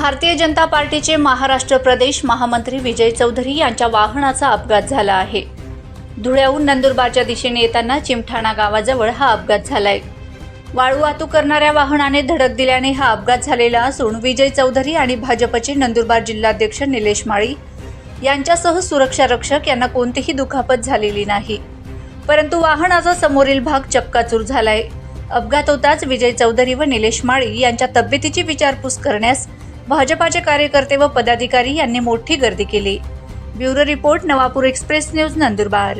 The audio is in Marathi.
भारतीय जनता पार्टीचे महाराष्ट्र प्रदेश महामंत्री विजय चौधरी यांच्या वाहनाचा अपघात झाला आहे. धुळ्याहून नंदुरबारच्या दिशेने येताना चिमठाणा गावाजवळ हा अपघात झालाय. वाळू वाहतूक करणाऱ्या वाहनाने धडक दिल्याने हा अपघात झालेला असून विजय चौधरी आणि भाजपचे नंदुरबार जिल्हाध्यक्ष निलेश माळी यांच्यासह सुरक्षा रक्षक यांना कोणतीही दुखापत झालेली नाही. परंतु वाहनाचा समोरील भाग चक्काचूर झालाय. अपघात होताच विजय चौधरी व निलेश माळी यांच्या तब्येतीची विचारपूस करण्यास भाजपाचे कार्यकर्ते व पदाधिकारी यांनी मोठी गर्दी केली. Bureau report Navapur express news Nandurbar.